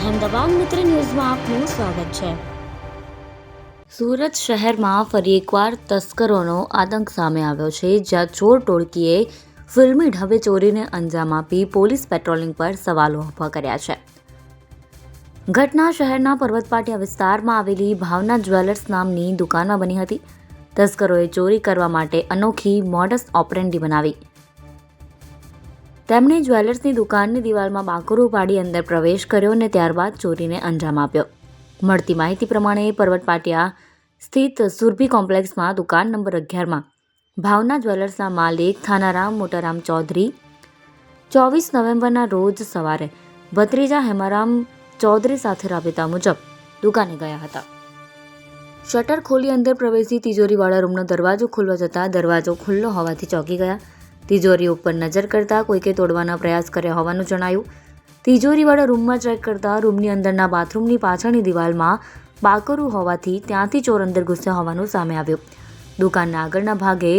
અહેમદાબાદ મિત્ર ન્યૂઝમાં આપનું સ્વાગત છે. સુરત શહેરમાં ફરી એકવાર તસ્કરોનો આતંક સામે આવ્યો છે, જ્યાં ચોર ટોળકીએ ફિલ્મી ઢબે ચોરીને અંજામ આપી પોલીસ પેટ્રોલિંગ પર સવાલો ઊભા કર્યા છે. ઘટના શહેરના પર્વતપાટિયા વિસ્તારમાં આવેલી ભાવના જ્વેલર્સ નામની દુકાનમાં બની હતી. તસ્કરોએ ચોરી કરવા માટે અનોખી મોડસ ઓપરેન્ડી બનાવી. તેમણે જ્વેલર્સની દુકાનની દિવાલમાં બાકરો પાડી અંદર પ્રવેશ કર્યો અને ત્યારબાદ ચોરીને અંજામ આપ્યો. મળતી માહિતી પ્રમાણે પર્વત પાટિયા સ્થિત સુરભી કોમ્પ્લેક્સમાં દુકાન નંબર અગિયારમાં ભાવના જ્વેલર્સના માલિક થાનારામ મોટારામ ચૌધરી ચોવીસ નવેમ્બરના રોજ સવારે ભત્રીજા હેમારામ ચૌધરી સાથે રાબેતા મુજબ દુકાને ગયા હતા. શટર ખોલી અંદર પ્રવેશી તિજોરીવાળા રૂમનો દરવાજો ખોલવા જતાં દરવાજો ખુલ્લો હોવાથી ચોંકી ગયા. તિજોરી ઉપર નજર કરતાં કોઈકે તોડવાના પ્રયાસ કર્યા હોવાનું જણાયું. તિજોરીવાળા રૂમમાં ચેક કરતા રૂમની અંદરના બાથરૂમની પાછળની દિવાલમાં બાકરું હોવાથી ત્યાંથી ચોર અંદર ઘૂસ્યા હોવાનું સામે આવ્યું. દુકાનના આગળના ભાગે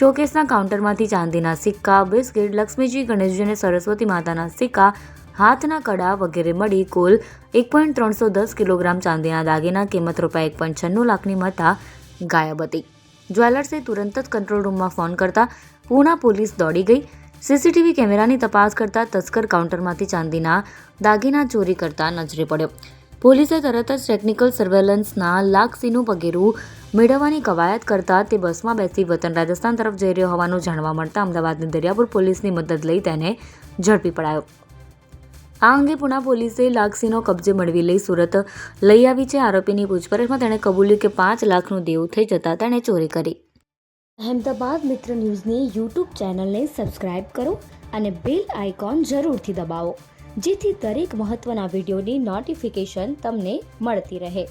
શોકેસના કાઉન્ટરમાંથી ચાંદીના સિક્કા, બિસ્કિટ, લક્ષ્મીજી, ગણેશજી અને સરસ્વતી માતાના સિક્કા, હાથના કડા વગેરે મળી કુલ એક પોઈન્ટ ત્રણસો દસ કિલોગ્રામ ચાંદીના દાગીના, કિંમત રૂપિયા એક પોઈન્ટ છન્નું લાખની મતા ગાયબ હતી. જ્વેલર્સે તુરંત જ કંટ્રોલ રૂમમાં ફોન કરતા પૂના પોલીસ દોડી ગઈ. સીસીટીવી કેમેરાની તપાસ કરતા તસ્કર કાઉન્ટરમાંથી ચાંદીના દાગીના ચોરી કરતા નજરે પડ્યો. પોલીસે તરત જ ટેકનિકલ સર્વેલન્સના લાખસીનું પગેરું મેળવવાની કવાયત કરતા તે બસમાં બેસી વતન રાજસ્થાન તરફ જઈ રહ્યો હોવાનું જાણવા મળતા અમદાવાદની દરિયાપુર પોલીસની મદદ લઈ તેને ઝડપી પડાયો. આ અંગે પુના પોલીસે લાગસીનો કબજે મળવી લઈ સુરત લઈ આવી છે આરોપીની પૂછપરછમાં તેણે કબૂલ્યું કે પાંચ લાખનું દેવું થઈ જતાં તેણે ચોરી કરી. અહેમદાબાદ મિત્ર ન્યૂઝની યુટ્યુબ ચેનલને સબસ્ક્રાઇબ કરો અને બેલ આઇકોન જરૂરથી દબાવો, જેથી દરેક મહત્ત્વના વિડીયોની નોટિફિકેશન તમને મળતી રહે.